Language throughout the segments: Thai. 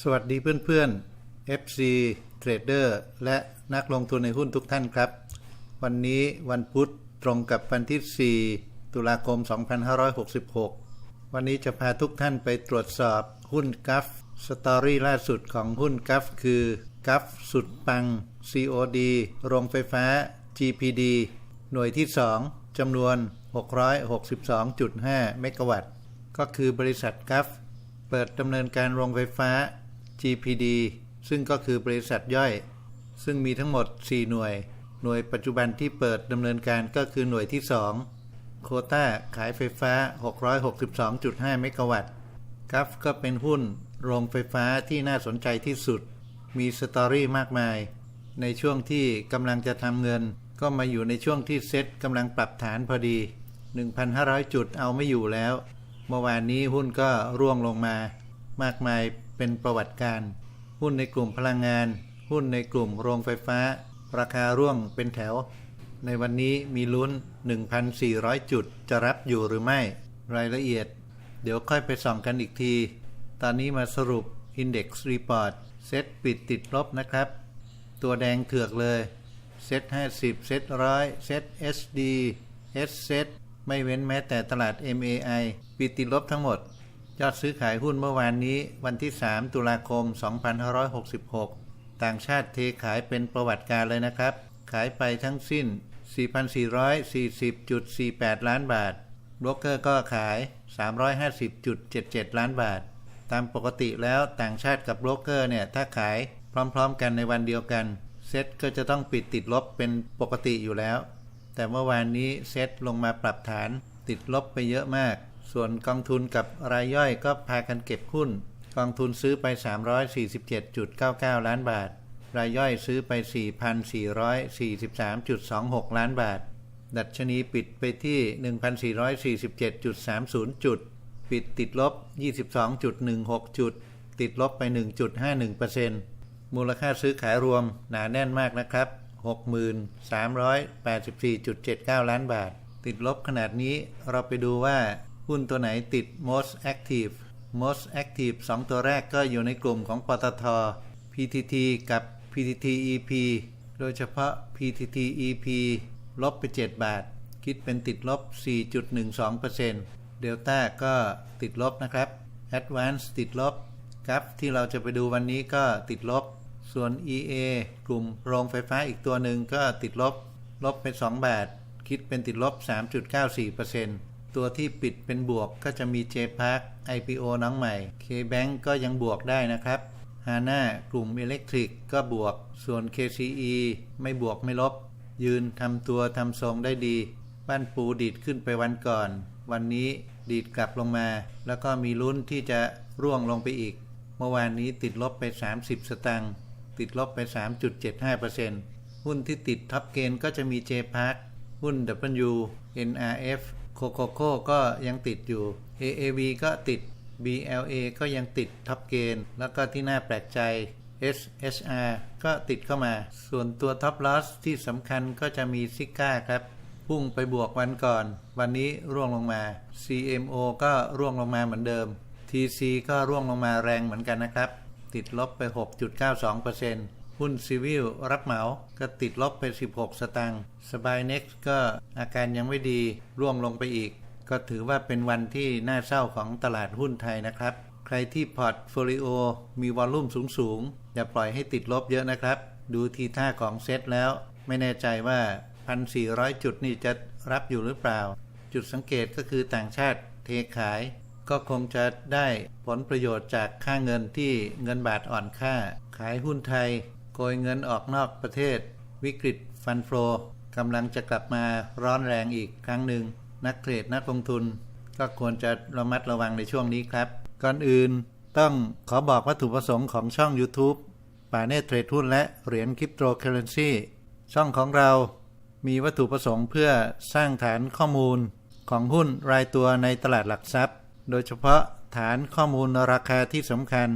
สวัสดีเพื่อนๆ FC Trader และนักลงทุนในหุ้นทุกท่านครับ วันนี้วันพุธตรงกับวันที่ 4 ตุลาคม 2566 วันนี้จะพาทุกท่านไปตรวจสอบหุ้นกัฟสตอรี่ล่าสุดของหุ้นกัฟคือกัฟสุดปัง COD โรงไฟฟ้า GPD หน่วยที่ 2จำนวน 662.5 เมกะวัตต์ ก็คือบริษัทกัฟเปิดดำเนินการโรงไฟฟ้า GPD ซึ่งก็คือบริษัทย่อย ซึ่งมีทั้งหมด 4 หน่วย หน่วยปัจจุบันที่เปิดดำเนินการก็คือหน่วยที่ 2 โคต้าขายไฟฟ้า 662.5 เมกะวัตต์กัฟก็เป็นหุ้นโรงไฟฟ้าที่น่าสนใจที่สุด มีสตอรี่มากมาย ในช่วงที่กำลังจะทำเงิน ก็มาอยู่ในช่วงที่เซ็ตกำลังปรับฐานพอดี 1,500 จุดเอาไม่อยู่แล้ว เมื่อวานนี้หุ้นก็ร่วงลงมามากมาย เป็นประวัติการ หุ้นในกลุ่มพลังงาน หุ้นในกลุ่มโรงไฟฟ้า ราคาร่วงเป็นแถว ในวันนี้มีลุ้น 1,400 จุดจะรับอยู่หรือไม่ รายละเอียด เดี๋ยวค่อยไปส่องกันอีกที ตอนนี้มาสรุป Index Report เซตปิดติดลบนะครับ ตัวแดงเถือกเลย เซต50 เซตร้อยเซต SD S เซตไม่เว้นแม้แต่ตลาด MAI ปิดติดลบทั้งหมด ยอดซื้อขายหุ้นเมื่อวานนี้วันที่ 3 ตุลาคม 2566 ต่างชาติเทขายเป็นประวัติการเลยนะครับ ขายไปทั้งสิ้น 4,440.48 ล้านบาทบรกเกอร์ก็ขาย 350.77 ล้านบาท ตามปกติแล้วต่างชาติกับโบรกเกอร์เนี่ย ถ้าขายพร้อมๆ กันในวันเดียวกัน เซ็ตก็จะต้องปิดติดลบเป็นปกติอยู่แล้ว แต่เมื่อวานนี้เซ็ตลงมาปรับฐานติดลบไปเยอะมาก ส่วนกองทุนกับรายย่อยก็พากันเก็บหุ้น กองทุนซื้อไป 347.99 ล้านบาท รายย่อยซื้อไป 4,443.26 ล้านบาท ดัชนีปิดไปที่ 1,447.30 จุด ปิดติดลบ 22.16 จุด ติดลบไป 1.51%มูลค่าซื้อขายรวมหนาแน่นมากนะครับ 6384.79 ล้านบาท ติดลบขนาดนี้เราไปดูว่า หุ้นตัวไหนติด most active most active 2 ตัวแรกก็อยู่ในกลุ่มของปตท PTT กับ PTTEP โดยเฉพาะ PTTEP ลบไป 7 บาท คิดเป็นติดลบ 4.12%เดลต้าก็ติดลบนะครับ Advance ติดลบกัฟที่เราจะไปดูวันนี้ก็ติดลบ ส่วน EA กลุ่มโรงไฟฟ้าอีกตัวหนึ่งก็ติดลบ ลบไป 2 บาท คิดเป็นติดลบ 3.94% ตัวที่ปิดเป็นบวกก็จะมี J-Park IPO น้องใหม่ KBank ก็ยังบวกได้นะครับ HANA กลุ่ม Electric ก็บวก ส่วน KCE ไม่บวกไม่ลบ ยืนทำตัวทำทรงได้ดี บ้านปูดีดขึ้นไปวันก่อน วันนี้ดีดกลับลงมา แล้วก็มีลุ้นที่จะร่วงลงไปอีก เมื่อวานนี้ติดลบไป 30 สตางค์ติดลบไป 3.75%หุ้นที่ติดท็อปเกนก็จะมี J-Park หุ้น W NRF โคโคโค่ก็ยังติดอยู่ AAV ก็ติด BLA ก็ยังติดท็อปเกนแล้วก็ที่น่าแปลกใจ SSR ก็ติดเข้ามา ส่วนตัวท็อปลอสที่สำคัญก็จะมีซิก้าครับ พุ่งไปบวกวันก่อน วันนี้ร่วงลงมา CMO ก็ร่วงลงมาเหมือนเดิม TC ก็ร่วงลงมาแรงเหมือนกันนะครับ ติดลบไป 6.92% หุ้นซีวิลรับเหมาก็ติดลบไป 16 สตางค์สบายเน็กก็อาการยังไม่ดีร่วงลงไปอีก ก็ถือว่าเป็นวันที่น่าเศร้าของตลาดหุ้นไทยนะครับ ใครที่พอร์ตโฟลิโอมีวอลลุ่มสูงๆ อย่าปล่อยให้ติดลบเยอะนะครับ ดูทีท่าของเซตแล้ว ไม่แน่ใจว่า 1,400 จุดนี่จะรับอยู่หรือเปล่า จุดสังเกตก็คือต่างชาติเทขายก็คงจะได้ผลประโยชน์จากค่าเงินที่เงินบาทอ่อนค่า ขายหุ้นไทย โกยเงินออกนอกประเทศ วิกฤตฟันโฟกำลังจะกลับมาร้อนแรงอีกครั้งหนึ่ง นักเทรดนักลงทุน ก็ควรจะระมัดระวังในช่วงนี้ครับ ก่อนอื่นต้องขอบอกวัตถุประสงค์ของช่อง YouTube ป่าเนตเทรดหุ้นและเหรียญคริปโตเคอเรนซีช่องของเรามีวัตถุประสงค์เพื่อสร้างฐานข้อมูลของหุ้นรายตัวในตลาดหลักทรัพย์ โดยเฉพาะฐานข้อมูลราคาที่สำคัญ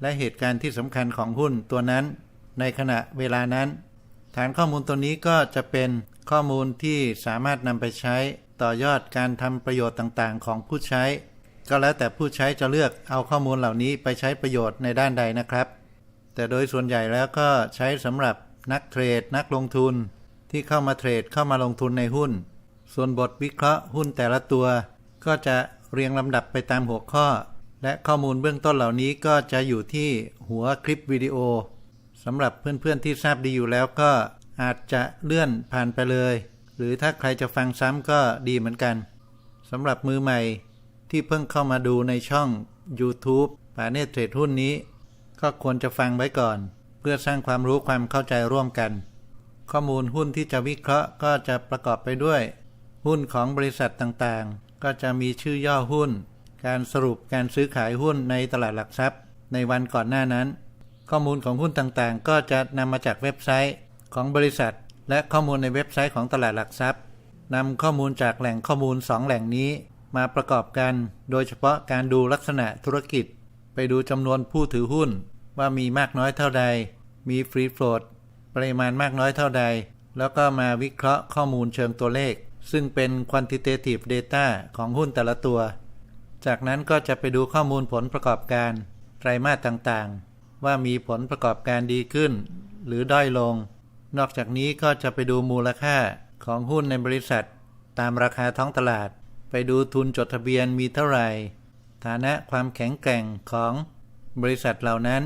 และเหตุการณ์ที่สำคัญของหุ้นตัวนั้น ในขณะเวลานั้น ฐานข้อมูลตัวนี้ก็จะเป็นข้อมูลที่สามารถนำไปใช้ต่อยอดการทำประโยชน์ต่างๆ ของผู้ใช้ ก็แล้วแต่ผู้ใช้จะเลือกเอาข้อมูลเหล่านี้ไปใช้ประโยชน์ในด้านใดนะครับ แต่โดยส่วนใหญ่แล้วก็ใช้สำหรับนักเทรด นักลงทุน ที่เข้ามาเทรดเข้ามาลงทุนในหุ้น ส่วนบทวิเคราะห์หุ้นแต่ละตัว ก็จะเรียงลำดับไปตามหัวข้อ และข้อมูลเบื้องต้นเหล่านี้ก็จะอยู่ที่หัวคลิปวิดีโอ สำหรับเพื่อนๆที่ทราบดีอยู่แล้วก็อาจจะเลื่อนผ่านไปเลย หรือถ้าใครจะฟังซ้ำก็ดีเหมือนกันสำหรับมือใหม่ที่เพิ่งเข้ามาดูในช่อง YouTube ป่าเนตเทรดหุ้นนี้ ก็ควรจะฟังไว้ก่อน เพื่อสร้างความรู้ความเข้าใจร่วมกัน ข้อมูลหุ้นที่จะวิเคราะห์ก็จะประกอบไปด้วย หุ้นของบริษัทต่างๆ ก็จะมีชื่อย่อหุ้น การสรุปการซื้อขายหุ้นในตลาดหลักทรัพย์ ในวันก่อนหน้านั้น ข้อมูลของหุ้นต่างๆ ก็จะนำมาจากเว็บไซต์ของบริษัท และข้อมูลในเว็บไซต์ของตลาดหลักทรัพย์นำข้อมูลจากแหล่งข้อมูล 2 แหล่งนี้มาประกอบกัน โดยเฉพาะการดูลักษณะธุรกิจ ไปดูจำนวนผู้ถือหุ้น ว่ามีมากน้อยเท่าใด มีฟรีโฟลดปริมาณมากน้อยเท่าใด แล้วก็มาวิเคราะห์ข้อมูลเชิงตัวเลข ซึ่งเป็น quantitative data ของหุ้นแต่ละตัว จากนั้นก็จะไปดูข้อมูลผลประกอบการ ไตรมาสต่างๆ ว่ามีผลประกอบการดีขึ้น หรือด้อยลง นอกจากนี้ก็จะไปดูมูลค่าของหุ้นในบริษัท ตามราคาท้องตลาด ไปดูทุนจดทะเบียนมีเท่าไหร่ ฐานะความแข็งแกร่งของบริษัทเหล่านั้น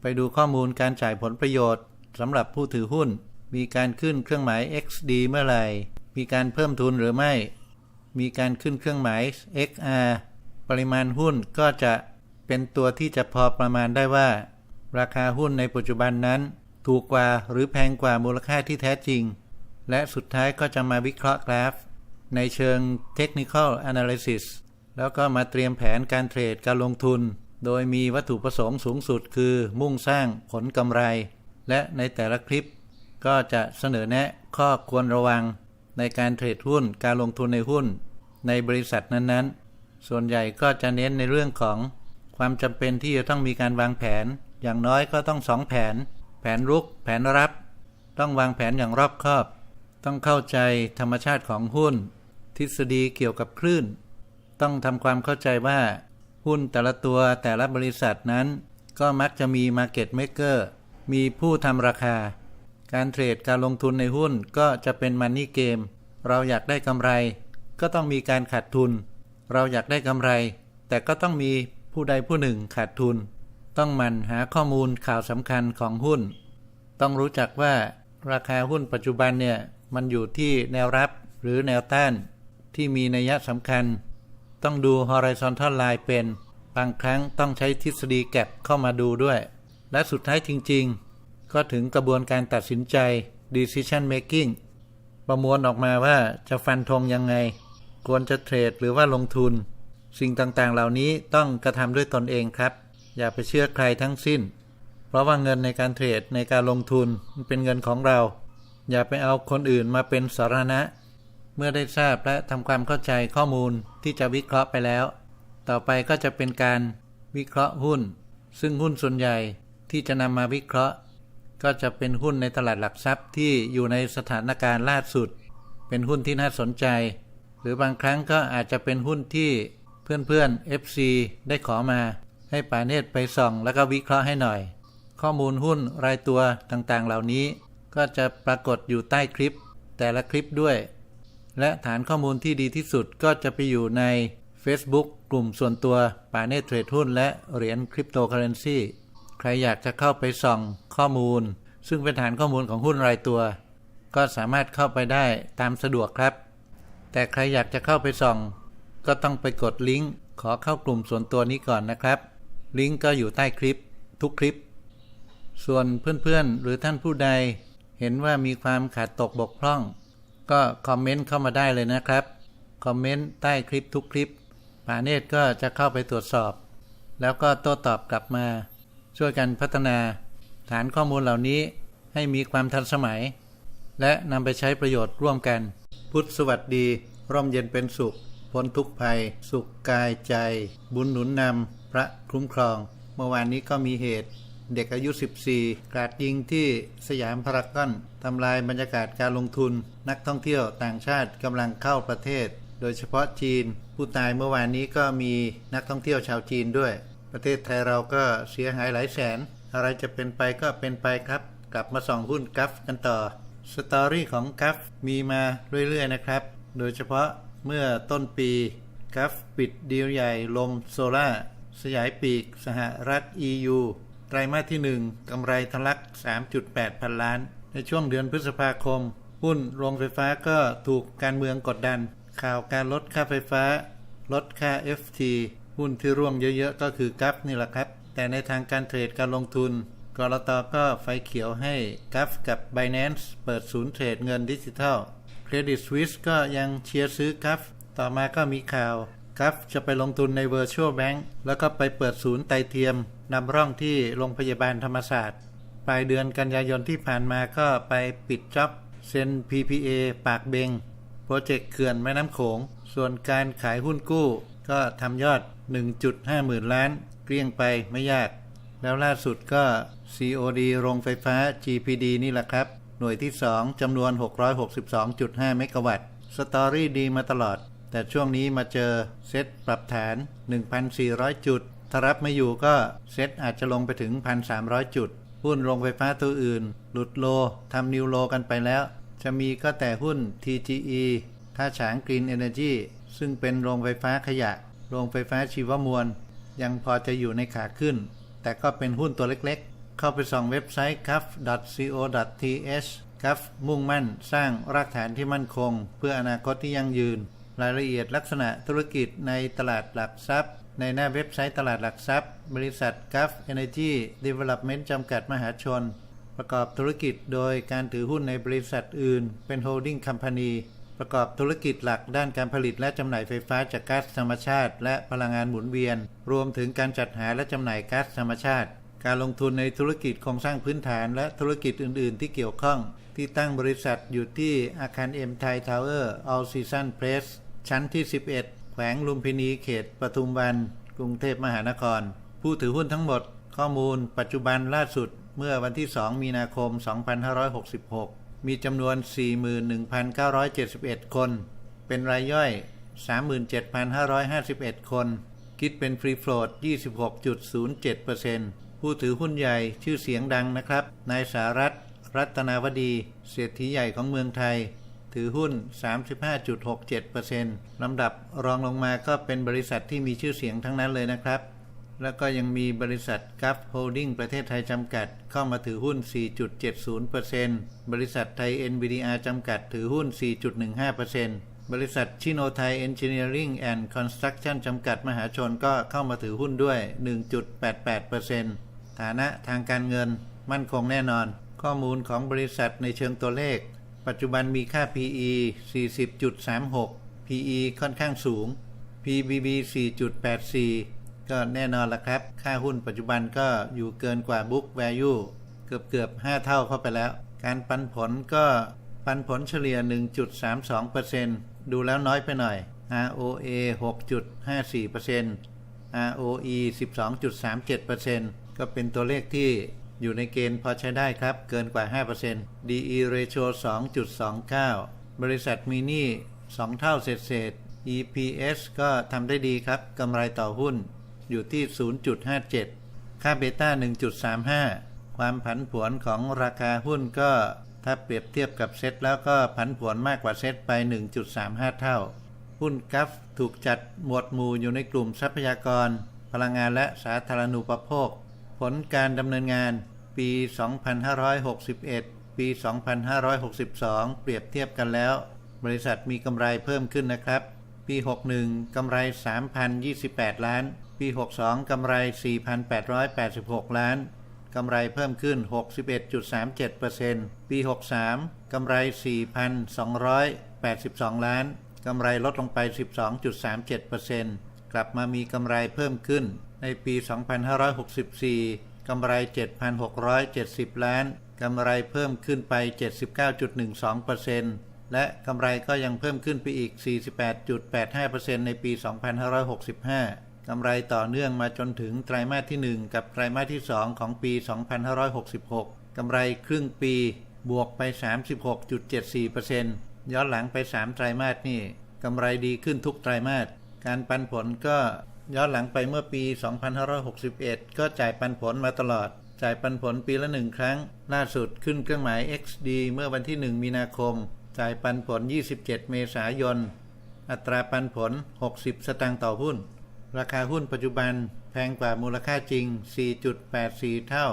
ไปดูข้อมูลการจ่ายผลประโยชน์สำหรับผู้ถือหุ้น มีการขึ้นเครื่องหมาย XD เมื่อไหร่ มีการเพิ่มทุนหรือไม่ มีการขึ้นเครื่องหมาย XR ปริมาณหุ้นก็จะเป็นตัวที่จะพอประมาณได้ว่า ราคาหุ้นในปัจจุบันนั้น ถูกกว่าหรือแพงกว่ามูลค่าที่แท้จริง และสุดท้ายก็จะมาวิเคราะห์กราฟ ในเชิง Technical Analysis แล้วก็มาเตรียมแผนการเทรดการลงทุน โดยมีวัตถุประสงค์สูงสุดคือมุ่งสร้างผลกำไร และในแต่ละคลิป ก็จะเสนอแนะข้อควรระวัง ในการเทรดหุ้นการลงทุนในหุ้น ในบริษัทนั้นๆ ส่วนใหญ่ก็จะเน้นในเรื่องของความจำเป็นที่จะต้องมีการวางแผน อย่างน้อยก็ต้องสองแผน แผนรุก แผนรับ ต้องวางแผนอย่างรอบคอบ ต้องเข้าใจธรรมชาติของหุ้น ทฤษฎีเกี่ยวกับคลื่น ต้องทำความเข้าใจว่า หุ้นแต่ละตัวแต่ละบริษัทนั้น ก็มักจะมี Market Maker มีผู้ทำราคา การเทรดการลงทุนในหุ้นก็จะเป็นมันนี่เกม เราอยากได้กำไร ก็ต้องมีการขาดทุน เราอยากได้กำไร แต่ก็ต้องมีผู้ใดผู้หนึ่งขาดทุน ต้องมันหาข้อมูลข่าวสำคัญของหุ้น ต้องรู้จักว่าราคาหุ้นปัจจุบันเนี่ย มันอยู่ที่แนวรับหรือแนวต้านที่มีนัยสำคัญ ต้องดู horizontal line เป็น บางครั้งต้องใช้ทฤษฎีแก็บเข้ามาดูด้วย และสุดท้ายจริง ๆ ก็ถึงกระบวนการตัดสินใจ decision making ประมวลออกมาว่าจะฟันธงยังไง ควรจะเทรดหรือว่าลงทุน สิ่งต่างๆเหล่านี้ต้องกระทำด้วยตนเองครับ อย่าไปเชื่อใครทั้งสิ้น เพราะว่าเงินในการเทรดในการลงทุนมันเป็นเงินของเรา อย่าไปเอาคนอื่นมาเป็นสาระเมื่อได้ทราบและทำความเข้าใจข้อมูลที่จะวิเคราะห์ไปแล้ว ต่อไปก็จะเป็นการวิเคราะห์หุ้น ซึ่งหุ้นส่วนใหญ่ที่จะนำมาวิเคราะห์ ก็จะเป็นหุ้นในตลาดหลักทรัพย์ที่อยู่ในสถานการณ์ล่าสุด เป็นหุ้นที่น่าสนใจ หรือบางครั้งก็อาจจะเป็นหุ้นที่เพื่อนๆ FC ได้ขอมา ให้ป่าเนตรไปส่องแล้วก็วิเคราะห์ให้หน่อย ข้อมูลหุ้นรายตัวต่างๆ เหล่านี้ก็จะปรากฏอยู่ใต้คลิป แต่ละคลิปด้วย และฐานข้อมูลที่ดีที่สุดก็จะไปอยู่ใน Facebook กลุ่มส่วนตัวป่าเนตรเทรดหุ้นและเหรียญคริปโตเคอเรนซีใครอยากจะเข้าไปส่องข้อมูล ซึ่งเป็นฐานข้อมูลของหุ้นรายตัว ก็สามารถเข้าไปได้ตามสะดวกครับ แต่ใครอยากจะเข้าไปส่อง ก็ต้องไปกดลิงก์ขอเข้ากลุ่มส่วนตัวนี้ก่อนนะครับ ลิงก์ก็อยู่ใต้คลิปทุกคลิป ส่วนเพื่อนๆ หรือท่านผู้ใดเห็นว่ามีความขาดตกบกพร่อง ก็คอมเมนต์เข้ามาได้เลยนะครับ คอมเมนต์ใต้คลิปทุกคลิปปาเนตก็จะเข้าไปตรวจสอบ แล้วก็โต้ตอบกลับมา ช่วยกันพัฒนา ฐานข้อมูลเหล่านี้ให้มีความทันสมัย และนำไปใช้ประโยชน์ร่วมกัน พุทธสวัสดี ร่มเย็นเป็นสุขพ้นทุกภัย สุขกายใจ บุญหนุนนำ พระคุ้มครอง เมื่อวานนี้ก็มีเหตุ เด็กอายุ 14 กราดยิงที่สยามพารากอนทำลายบรรยากาศการลงทุน นักท่องเที่ยวต่างชาติกำลังเข้าประเทศ โดยเฉพาะจีน ผู้ตายเมื่อวานนี้ก็มีนักท่องเที่ยวชาวจีนด้วย ประเทศไทยเราก็เสียหายหลายแสน อะไรจะเป็นไปก็เป็นไปครับ กลับมาส่องหุ้นกัฟกันต่อสตอรี่ของกัฟมีมาเรื่อยๆนะครับ โดยเฉพาะเมื่อต้นปีกัฟปิดดีลใหญ่ลมโซล่า สยายปีก สหรัฐ EU ไตรมาสที่ 1 กำไรทะลัก 3.8 พันล้าน ในช่วงเดือนพฤษภาคม หุ้นโรงไฟฟ้าก็ถูกการเมืองกดดัน ข่าวการลดค่าไฟฟ้า ลดค่า FT หุ้นที่ร่วงเยอะๆ ก็คือกัฟนี่แหละครับ แต่ในทางการเทรดการลงทุนกรตก็ไฟเขียวให้กัฟกับ Binance เปิดศูนย์เทรดเงินดิจิทัล Credit Suisse ก็ยังเชียร์ซื้อกัฟต่อมาก็มีข่าว กัฟจะไปลงทุนใน Virtual Bank แล้วก็ไปเปิดศูนย์ไตเทียมนำร่องที่โรงพยาบาลธรรมศาสตร์ ปลายเดือนกันยายนที่ผ่านมาก็ไปปิดจ็อบเซ็น PPA ปากเบง โปรเจกต์เขื่อนแม่น้ำโขง ส่วนการขายหุ้นกู้ ก็ทำยอด 1.5 หมื่นล้าน เกลี้ยงไปไม่ยาก แล้วล่าสุดก็ COD โรงไฟฟ้า GPD นี่แหละครับ หน่วยที่ 2จำนวน 662.5 เมกะวัตต์ สตอรี่ดีมาตลอด แต่ช่วงนี้มาเจอเซตปรับฐาน 1,400 จุด ถ้ารับไม่อยู่ก็เซตอาจจะลงไปถึง 1,300 จุด หุ้นโรงไฟฟ้าตัวอื่น หลุดโลทำนิวโลกันไปแล้ว จะมีก็แต่หุ้น TGE ท่าฉางกรีนเอเนจีซึ่งเป็นโรงไฟฟ้าขยะ โรงไฟฟ้าชีวมวล ยังพอจะอยู่ในขาขึ้น แต่ก็เป็นหุ้นตัวเล็กๆ เข้าไปส่องเว็บไซต์ caf.co.th กัฟมุ่งมั่นสร้างรากฐานที่มั่นคง เพื่ออนาคตที่ยั่งยืน รายละเอียดลักษณะธุรกิจในตลาดหลักทรัพย์ ในหน้าเว็บไซต์ตลาดหลักทรัพย์ บริษัท Gulf Energy Development จำกัดมหาชน ประกอบธุรกิจโดยการถือหุ้นในบริษัทอื่น เป็น holding company ประกอบธุรกิจหลักด้านการผลิตและจำหน่ายไฟฟ้าจากก๊าซธรรมชาติ และพลังงานหมุนเวียน รวมถึงการจัดหาและจำหน่ายก๊าซธรรมชาติ การลงทุนในธุรกิจโครงสร้างพื้นฐานและธุรกิจอื่น ๆ ที่เกี่ยวข้อง ที่ตั้งบริษัทอยู่ที่อาคารเอ็มไทยทาวเวอร์ All Season Place ชั้นที่ 11 แขวงลุมพินีเขตปทุมวันกรุงเทพมหานคร ผู้ถือหุ้นทั้งหมด ข้อมูล ปัจจุบันล่าสุดเมื่อวันที่ 2 มีนาคม 2566 มีจำนวน 41,971 คน เป็นรายย่อย 37,551 คน คิดเป็นฟรีโฟลด26.07%ผู้ถือหุ้นใหญ่ชื่อเสียงดังนะครับ นายสารัตรัตนาวดี เศรษฐีใหญ่ของเมืองไทย ถือหุ้น 35.67%ลำดับรองลงมาก็เป็นบริษัทที่มีชื่อเสียงทั้งนั้นเลยนะครับ แล้วก็ยังมีบริษัทกัฟโฮลดิ้งประเทศไทยจำกัด เข้ามาถือหุ้น 4.70%บริษัทไทย NBDR จำกัดถือหุ้น 4.15%บริษัทชิโนไทย Engineering and Construction จำกัดมหาชนก็เข้ามาถือหุ้นด้วย 1.88%ฐานะทางการเงินมั่นคงแน่นอน ข้อมูลของบริษัทในเชิงตัวเลข ปัจจุบันมีค่า PE 40.36 PE ค่อนข้างสูง PBB 4.84 ก็แน่นอนละครับ ค่าหุ้นปัจจุบันก็อยู่เกินกว่า Book Value เกือบเกือบ 5 เท่าเข้าไปแล้ว การปันผลก็ปันผลเฉลี่ย 1.32%ดูแล้วน้อยไปหน่อย ROA 6.54% ROE 12.37%ก็เป็นตัวเลขที่ อยู่ในเกณฑ์พอใช้ได้ครับ เกินกว่า 5% DE ratio 2.29 บริษัทมีหนี้2 เท่าเศษเศษ EPS ก็ทำได้ดีครับ กำไรต่อหุ้นอยู่ที่ 0.57 ค่าเบต้า 1.35 ความผันผวนของราคาหุ้นก็ถ้าเปรียบเทียบกับเซ็ตแล้วก็ผันผวนมากกว่าเซ็ตไป 1.35 เท่า หุ้นกัฟถูกจัดหมวดหมู่อยู่ในกลุ่มทรัพยากร พลังงานและสาธารณูปโภค ผลการดำเนินงาน ปี 2561 ปี 2562 เปรียบเทียบกันแล้ว บริษัทมีกำไรเพิ่มขึ้นนะครับ ปี 61กำไร 3,028 ล้าน ปี 62กำไร 4,886 ล้านกำไรเพิ่มขึ้น 61.37%ปี 63กำไร 4,282 ล้านกำไรลดลงไป 12.37%กลับมามีกำไรเพิ่มขึ้นในปี 2564 กำไร 7,670 ล้าน กำไรเพิ่มขึ้นไป 79.12%และกำไรก็ยังเพิ่มขึ้นไปอีก 48.85%ในปี 2565 กำไรต่อเนื่องมาจนถึงไตรมาสที่ 1 กับไตรมาสที่ 2 ของปี 2566 กำไรครึ่งปีบวกไป 36.74%ย้อนหลังไป 3 ไตรมาสนี่กำไรดีขึ้นทุกไตรมาส การปันผลก็ ย้อนหลังไปเมื่อปี 2561 ก็จ่ายปันผลมาตลอด จ่ายปันผลปีละหนึ่งครั้ง ล่าสุดขึ้นเครื่องหมาย XD เมื่อวันที่ 1 มีนาคม จ่ายปันผล 27 เมษายน อัตราปันผล 60 สตางค์ต่อหุ้น ราคาหุ้นปัจจุบันแพงกว่ามูลค่าจริง 4.84 เท่า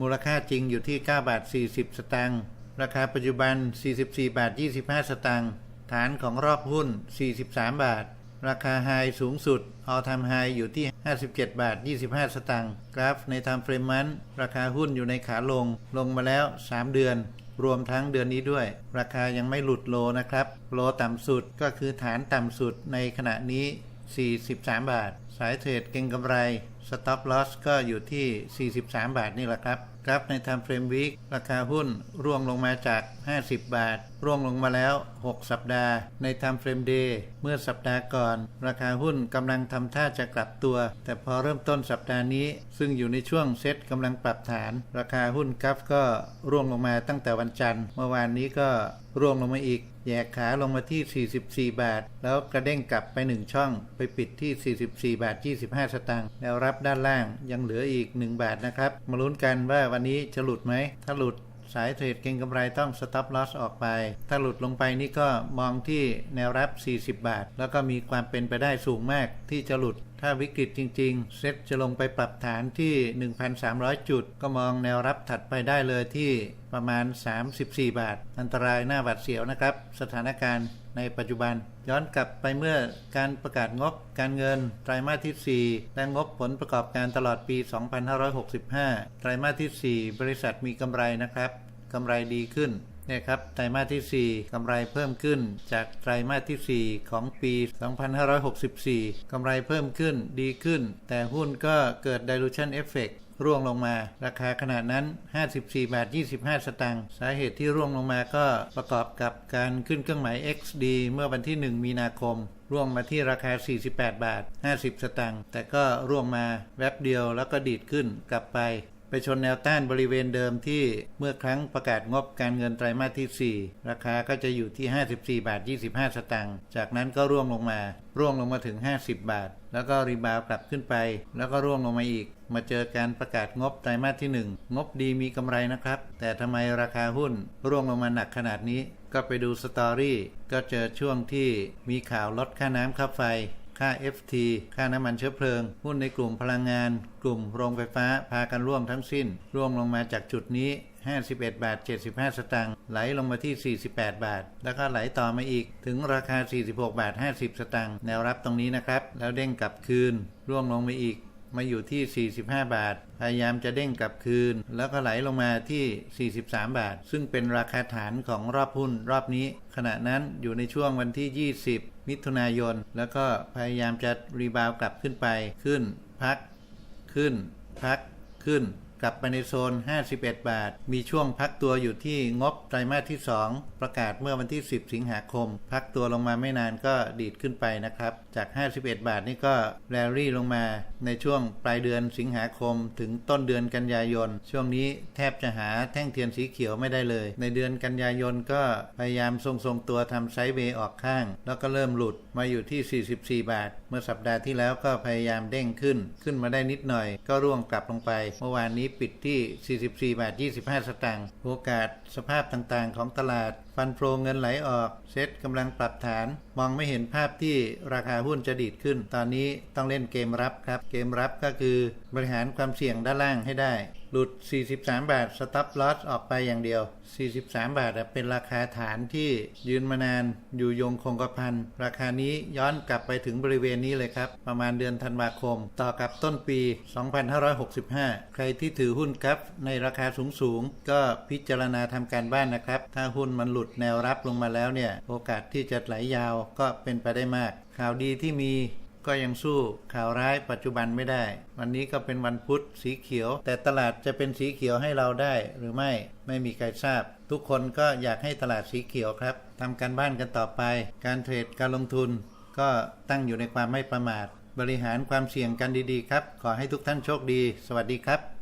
มูลค่าจริงอยู่ที่ 9 บาท 40 สตางค์ ราคาปัจจุบัน 44 บาท 25 สตางค์ ฐานของรอบหุ้น 43 บาท ราคาไฮสูงสุด all time high อยู่ที่ 57 บาท 25 สตางค์ กราฟใน time frame มันราคาหุ้นอยู่ในขาลง ลงมาแล้ว 3 เดือน รวมทั้งเดือนนี้ด้วย ราคายังไม่หลุดโลนะครับ โลต่ำสุดก็คือฐานต่ำสุดในขณะนี้ 43 บาท สายเทรดเก็งกำไร stop loss ก็อยู่ที่ 43 บาทนี่แหละครับ กราฟใน time frame week ราคาหุ้นร่วงลงมาจาก 50 บาท ร่วงลงมาแล้ว 6 สัปดาห์ ใน time frame day เมื่อสัปดาห์ก่อน ราคาหุ้นกำลังทำท่าจะกลับตัว แต่พอเริ่มต้นสัปดาห์นี้ ซึ่งอยู่ในช่วงเซตกำลังปรับฐาน ราคาหุ้นกราฟก็ร่วงลงมาตั้งแต่วันจันทร์ เมื่อวานนี้ก็ร่วงลงมาอีกแยกขาลงมาที่ 44 บาท แล้วกระเด้งกลับไป 1 ช่อง ไปปิดที่ 44 บาท25 สตางค์แนวรับด้านล่างยังเหลืออีก 1 บาทนะครับ มาลุ้นกันว่าวันนี้จะหลุดไหม ถ้าหลุดสายเทรดเก็งกำไรต้อง stop loss ออกไป ถ้าหลุดลงไปนี่ก็มองที่แนวรับ 40 บาท แล้วก็มีความเป็นไปได้สูงมากที่จะหลุด ถ้าวิกฤตจริง ๆ เซ็ตจะลงไปปรับฐานที่ 1,300 จุด ก็มองแนวรับถัดไปได้เลยที่ประมาณ 34 บาท อันตรายหน้าหวัดเสียวนะครับ สถานการณ์ ในปัจจุบัน ย้อนกลับไปเมื่อการประกาศงบการเงิน ไตรมาสที่ 4 และงบผลประกอบการตลอดปี 2565 ไตรมาสที่ 4 บริษัทมีกำไรนะครับกำไรดีขึ้นนี่ครับไตรมาสที่ 4กำไรเพิ่มขึ้นจากไตรมาสที่ 4 ของปี 2564กำไรเพิ่มขึ้นดีขึ้น แต่หุ้นก็เกิด dilution effect ร่วงลงมา ราคาขนาดนั้น 54 บาท 25 สตางค์สาเหตุที่ร่วงลงมาก็ประกอบกับการขึ้นเครื่องหมาย XD เมื่อวันที่ 1 มีนาคม ร่วงมาที่ราคา 48 บาท 50 สตางค์แต่ก็ร่วงมาแวบเดียวแล้วก็ดีดขึ้นกลับไป ไปชนแนวต้านบริเวณเดิมที่เมื่อครั้งประกาศงบการเงินไตรมาสที่ 4 ราคาก็จะอยู่ที่ 54 บาท 25 สตางค์ จากนั้นก็ร่วงลงมา ร่วงลงมาถึง 50 บาท แล้วก็รีบาวกลับขึ้นไป แล้วก็ร่วงลงมาอีก มาเจอการประกาศงบไตรมาสที่ 1 งบดีมีกำไรนะครับ แต่ทำไมราคาหุ้น ร่วงลงมาหนักขนาดนี้ ก็ไปดูสตอรี่ ก็เจอช่วงที่มีข่าวลดค่าน้ำค่าไฟ ค่า FT ค่าน้ำมันเชื้อเพลิง หุ้นในกลุ่มพลังงาน กลุ่มโรงไฟฟ้าพากันร่วงทั้งสิ้น ร่วงลงมาจากจุดนี้ 51 บาท 75 สตางค์ไหลลงมาที่ 48 บาท แล้วก็ไหลต่อมาอีกถึงราคา 46 บาท 50 สตางค์แนวรับตรงนี้นะครับ แล้วเด้งกลับคืน ร่วงลงมาอีก มาอยู่ที่ 45 บาท พยายามจะเด้งกลับคืน แล้วก็ไหลลงมาที่ 43 บาท ซึ่งเป็นราคาฐานของรอบหุ้นรอบนี้ ขณะนั้นอยู่ในช่วงวันที่ 20 มิถุนายน แล้วก็พยายามจะรีบาวกลับขึ้นไปขึ้น พัก ขึ้น พักขึ้น กลับไปในโซน 51 บาท มีช่วงพักตัวอยู่ที่งบไตรมาสที่ 2 ประกาศเมื่อวันที่ 10 สิงหาคม พักตัวลงมาไม่นานก็ดีดขึ้นไปนะครับ จาก 51 บาทนี่ก็แรลลี่ลงมาในช่วงปลายเดือนสิงหาคม ถึงต้นเดือนกันยายน ช่วงนี้แทบจะหาแท่งเทียนสีเขียวไม่ได้เลย ในเดือนกันยายนก็พยายามทรงๆตัวทำไซด์เวย์ออกข้าง แล้วก็เริ่มหลุดมาอยู่ที่ 44 บาท เมื่อสัปดาห์ที่แล้วก็พยายามเด้งขึ้น ขึ้นมาได้นิดหน่อย ก็ร่วงกลับลงไป เมื่อวานนี้ปิดที่ 44 บาท 25 สตางค์ โอกาสสภาพต่างๆ ของตลาด ฟันโฟงเงินไหลออก เซ็ตกำลังปรับฐาน มองไม่เห็นภาพที่ราคาหุ้นจะดีดขึ้น ตอนนี้ต้องเล่นเกมรับครับ เกมรับก็คือบริหารความเสี่ยงด้านล่างให้ได้ หลุด 43 บาท สต็อปลอสออกไปอย่างเดียว 43 บาทเป็นราคาฐานที่ยืนมานานอยู่ยงคงกระพัน ราคานี้ย้อนกลับไปถึงบริเวณนี้เลยครับ ประมาณเดือนธันวาคม ต่อกับต้นปี 2565 ใครที่ถือหุ้นครับในราคาสูงๆก็พิจารณาทำการบ้านนะครับ ถ้าหุ้นมันหลุดแนวรับลงมาแล้วเนี่ย โอกาสที่จะไหลยาวก็เป็นไปได้มาก ข่าวดีที่มี ก็ยังสู้ข่าวร้ายปัจจุบันไม่ได้ วันนี้ก็เป็นวันพุธสีเขียว แต่ตลาดจะเป็นสีเขียวให้เราได้หรือไม่ไม่มีใครทราบ ทุกคนก็อยากให้ตลาดสีเขียวครับทำการบ้านกันต่อไป การเทรดการลงทุน ก็ตั้งอยู่ในความไม่ประมาท บริหารความเสี่ยงกันดีๆครับ ขอให้ทุกท่านโชคดี สวัสดีครับ